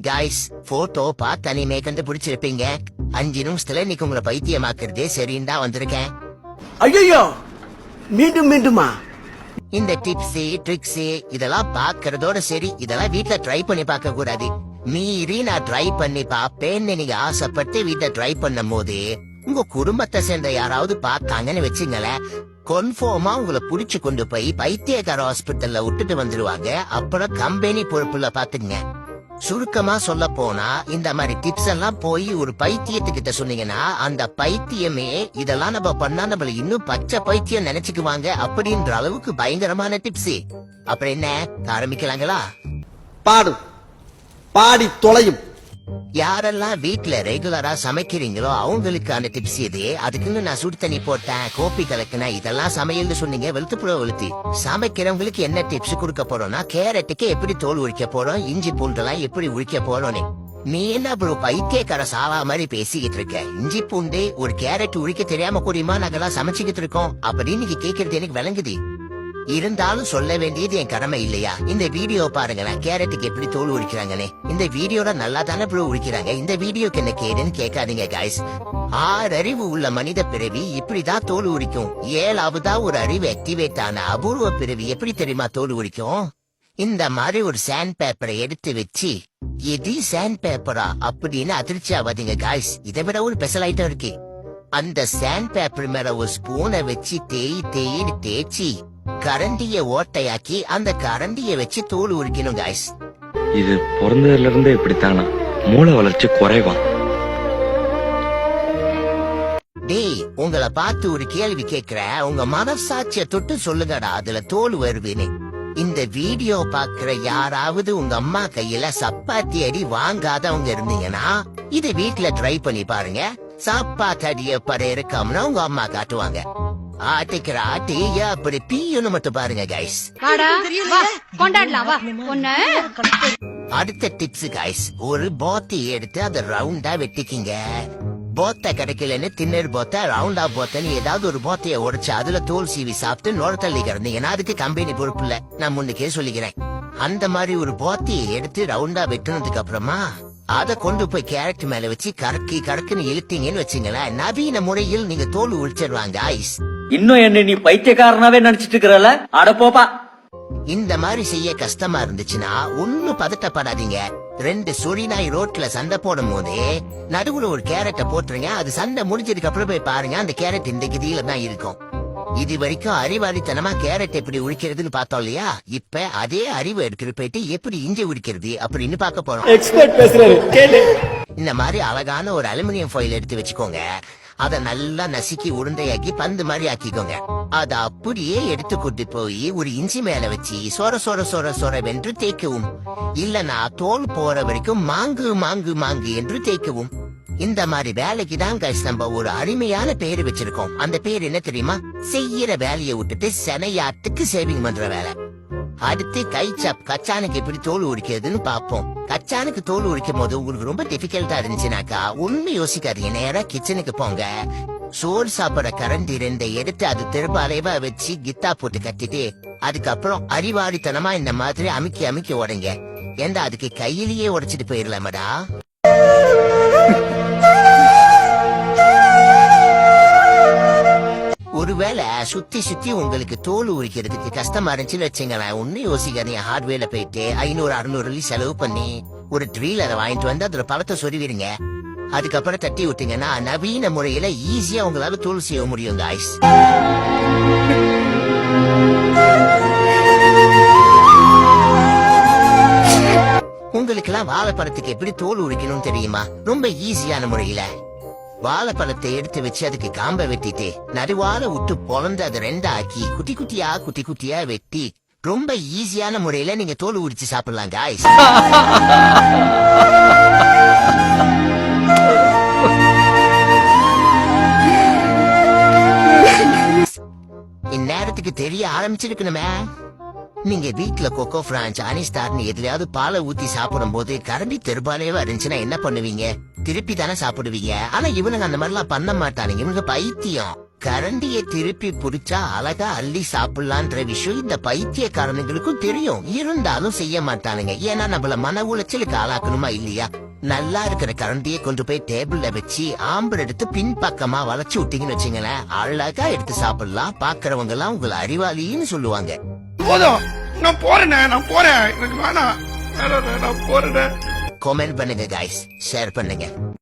Guys photo பார்த்து anime கண்டுபிடிச்சிருப்பீங்க. அஞ்சு நிமிஷத்துல இன்னைக்கு உங்களை பைத்தியமாக்குறதே சரின்னு தான் வந்திருக்கேன். ஐயோ மீண்டும் மீண்டுமா? இந்த டிப்ஸ் ட்ரிக்ஸ் இதெல்லாம் பாக்குறதோட சரி இதெல்லாம் வீட்ல ட்ரை பண்ணி பார்க்க கூடாது மீறி நான் ட்ரை பண்ணி பாப்பேன்னு நீங்க ஆசைப்பட்டு வீட்ல ட்ரை பண்ணும் போது உங்க குடும்பத்தை சேர்ந்த யாராவது பார்த்தாங்கன்னு வச்சுங்களேன் கன்ஃபார்மா உங்களை புடிச்சு கொண்டு போய் பைத்தியக்கார ஹாஸ்பிட்டல்ல விட்டுட்டு வந்துருவாங்க. அப்புறம் கம்பெனி பொறுப்புல பாத்துங்க சுருக்கமா சொல்ல போனா இந்த மாதிரி டிப்ஸ் எல்லாம் போய் ஒரு பைத்தியத்துக்கிட்ட சொன்னீங்கன்னா அந்த பைத்தியமே இதெல்லாம் நம்ம பண்ணா நம்மள இன்னும் பச்சை பைத்தியம் நினைச்சுக்குவாங்க அப்படின்ற அளவுக்கு பயங்கரமான டிப்ஸ் அப்புறம் என்ன? ஆரம்பிக்கலாங்களா? பாடும் பாடி தொலையும். யாரெல்லாம் வீட்டுல ரெகுலரா சமைக்கிறீங்களோ அவங்களுக்கான டிப்ஸ் இது. அதுக்குன்னு நான் சுடு தண்ணி போட்டேன் கோப்பி கலக்குன இதெல்லாம் சமையல்னு சொன்னீங்க வெளுத்து புற வெளுத்தி. சமைக்கிறவங்களுக்கு என்ன டிப்ஸ் கொடுக்க போறோம்னா கேரட்டுக்கு எப்படி தோல் உரிக்க போறோம் இஞ்சி பூண்டெல்லாம் எப்படி உரிக்க போறோம்னு. நீ என்ன ப்ரோ பைத்தியக்கார சாவா மாதிரி பேசிக்கிட்டு இருக்க? இஞ்சி பூண்டு ஒரு கேரட் உரிக்க தெரியாம கூடியமா நாங்கெல்லாம் சமைச்சுக்கிட்டு இருக்கோம்? அப்படின்னு நீங்க கேக்குறது எனக்கு விளங்குது. இருந்தாலும் சொல்ல வேண்டியது என் கடமை இல்லையா? இந்த வீடியோ பாருங்களேன். கேரட்டுக்கு எப்படி தோல் உரிக்கிறாங்களே இந்த வீடியோல நல்லா தானே ப்ரோ உரிக்கிறாங்க. இந்த வீடியோக்கு என்ன கேடுன்னு கேட்காதீங்க காய்ஸ் ஆறு அறிவு உள்ள மனித பிறவி இப்படிதான் தோல் உரிக்கும். ஏழாவதா ஒரு அறிவு ஆக்டிவேட் ஆன அபூர்வ பிறவி எப்படி தெரியுமா தோல் உரிக்கும்? இந்த மாதிரி ஒரு சாண்ட் பேப்பரை எடுத்து வச்சு எது சாண்ட் பேப்பரா அப்படின்னு அதிர்ச்சி ஆகாதீங்க காய்ஸ் இதை விட ஒரு ஸ்பெஷல் ஐட்டம் இருக்கு. அந்த சாண்ட் பேப்பர் மேல ஒரு ஸ்பூனை வச்சு தேய் தேயின்னு தேய்ச்சி கரண்டிய ஓட்டையாக்கி அந்த கரண்டிய வச்சு தோல் உரிக்கணும் காய்ஸ் இது பிறந்ததுல இருந்தே இப்படித்தானா? மூளை வளர்ச்சி குறைவான் டேய் உங்களை பார்த்து ஒரு கேள்வி கேக்குறேன் உங்க மனசாட்சிய தொட்டு சொல்லுங்கடா அதுல தோல் வருவேன்னு இந்த வீடியோ பாக்குற யாராவது உங்க அம்மா கையில சப்பாத்தி அடி வாங்காதவங்க இருந்தீங்கன்னா இதை வீட்ல ட்ரை பண்ணி பாருங்க. சப்பாத்தி அடிய பட இருக்காமனா உங்க அம்மா காட்டுவாங்க. ஆட்டிக்கிற ஆட்டி அப்படி பீயன்னு மட்டும் பாருங்க கைஸ் வாடா வா கொண்டாடலாம் வா. அடுத்த டிப்ஸ் கைஸ் ஒரு போத்தி எடுத்து அதை ரவுண்டா வெட்டிக்கிங்க. போத்த கிடைக்கலன்னு திண்ணர் போத்த ரவுண்டா போத்தன்னு ஏதாவது ஒரு போத்தைய உடைச்சு அதுல தோல் சீவி சாப்பிட்டு நுரத்தள்ளி கிடந்தீங்கன்னா அதுக்கு கம்பெனி பொறுப்பு இல்ல. நான் முன்னுக்கே சொல்லிக்கிறேன். அந்த மாதிரி ஒரு போத்தியை எடுத்து ரவுண்டா வெட்டினதுக்கு அப்புறமா அத கொண்டு போய் கேரட் மேல வச்சு கறக்கி கறக்குன்னு இழுத்தீங்கன்னு வச்சுங்களேன். நவீன முறையில் நீங்க தோல் உழிச்சிருவாங்க ஐஸ் இன்னும் என்ன நீ பைத்தியக்காரனாவே நினைச்சிட்டு இருக்கிறல அட போப்பா. இந்த மாதிரி செய்ய கஷ்டமா இருந்துச்சுன்னா ஒன்னும் பதட்டப்படாதீங்க. ரெண்டு சொறி நாய் ரோட்ல சண்டை போடும் போதே நடுவுல ஒரு கேரட்டை போட்டுருங்க அது சண்டை முடிஞ்சதுக்கு அப்புறம் போய் பாருங்க அந்த கேரட் இந்த கதியில தான் இருக்கும். இது வரைக்கும் அறிவாளித்தனமா கேரட் எப்படி உரிக்கிறதுன்னு பார்த்தோம் இல்லையா? இப்ப அதே அறிவு எடுத்துட்டு போயிட்டு எப்படி இஞ்சி உரிக்கிறது அப்படின்னு பார்க்க போறோம். எக்ஸ்பர்ட் பேசுறாரு. கேளு. இந்த மாதிரி அழகான ஒரு அலுமினியம் ஃபாயில் எடுத்து வச்சுக்கோங்க. அத நல்லா நசுக்கி உருண்டையாக்கி பந்து மாதிரி ஆக்கிக்கோங்க. அத அப்படியே எடுத்து கொண்டு போய் ஒரு இஞ்சி மேல வச்சு சொர சொர சொர சொர வென்று தேய்க்கவும். இல்லனா தோல் போற வரைக்கும் மாங்கு மாங்கு மாங்கு என்று தேய்க்கவும். இந்த மாதிரி வேலைக்கு தான் கைஸ் நம்ம ஒரு அருமையான பேரு வச்சிருக்கோம். அந்த பேர் என்ன தெரியுமா? செய்யற வேலையை விட்டுட்டு செனையாட்டுக்கு சேவிங் பண்ற வேலை. அடுத்து கை சாப் கச்சானுக்கு எப்படி தோல் உரிக்கிறதுன்னு பார்ப்போம். கச்சானுக்கு தோல் உரிக்கும் போது உங்களுக்கு ரொம்ப டிஃபிகல்ட்டா இருந்துச்சுனாக்கா ஒண்ணு யோசிக்காதீங்க. நேரா கிச்சனுக்கு போங்க. சோறு சாப்பிட கரண்டி ரெண்டை எடுத்து அது திரும்ப அலைவா வச்சு கித்தா போட்டு கட்டிட்டு அதுக்கப்புறம் அறிவாளித்தனமா இந்த மாதிரி அமுக்கி அமுக்கி உடைங்க. ஏண்டா அதுக்கு கையிலேயே உடைச்சிட்டு போயிடலாமடா ஒருவேளை சுத்தி சுத்தி உங்களுக்கு தோல் உரிக்கிறதுக்கு கஷ்டமா இருந்துச்சுன்னு வச்சுங்களேன். ஒன்னு யோசிக்காதீங்க. ஹார்ட்வேல போயிட்டு ஐநூறு அறுநூறு செலவு பண்ணி ஒரு ட்ரீலரை வாங்கிட்டு வந்து அதுல பழத்தை சொருவிடுங்க. அதுக்கப்புறம் தட்டி விட்டீங்கன்னா நவீன முறையில ஈஸியா உங்களால தோல் செய்ய முடியும் guys. உங்களுக்கெல்லாம் வாழைப்பழத்துக்கு எப்படி தோல் உரிக்கணும்னு தெரியுமா? ரொம்ப ஈஸியான முறையில. வாழைப்பழத்தை எடுத்து வச்சு அதுக்கு காம்ப வெட்டிட்டு நடுவால விட்டு பொழந்து அதை ரெண்டாக்கி குட்டி குட்டியா குட்டி குட்டியா வெட்டி ரொம்ப ஈஸியான முறையில நீங்க தோல் உரிச்சு சாப்பிடலாம் காய்ஸ் இந்நேரத்துக்கு தெரிய ஆரம்பிச்சிருக்கணுமே. நீங்க வீட்ல கொக்கோ பிரான்ச் அனிஸ்டார்னு எதுலயாவது பாலை ஊத்தி சாப்பிடும் போது கரண்டி தெருபாலேவா இருந்துச்சுன்னா என்ன பண்ணுவீங்க? திருப்பி தானே சாப்பிடுவீங்க? ஆனா இவனுங்க அந்த மாதிரிலாம் பண்ண மாட்டானுங்க. இவனுங்க பைத்தியம். கரண்டியை திருப்பி புடிச்சா அழகா அள்ளி சாப்பிடலான்ற விஷயம் இந்த பைத்தியக்காரனுங்களுக்கும் தெரியும். இருந்தாலும் செய்ய மாட்டானுங்க. ஏன்னா நம்மள மன உளைச்சலுக்கு ஆளாக்கணுமா இல்லையா? நல்லா இருக்கிற கரண்டியை கொண்டு போய் டேபிள்ல வச்சு ஆம்பர் எடுத்து பின்பக்கமா வளைச்சு விட்டீங்கன்னு வச்சுங்களேன் அழகா எடுத்து சாப்பிடலாம். பாக்குறவங்க எல்லாம் உங்களை அறிவாளின்னு சொல்லுவாங்க. போதும். நான் போறேனே நான் போறேன். எனக்கு வேணாம் நான் போறேனே. கமெண்ட் பண்ணுங்க கைஸ் ஷேர் பண்ணுங்க.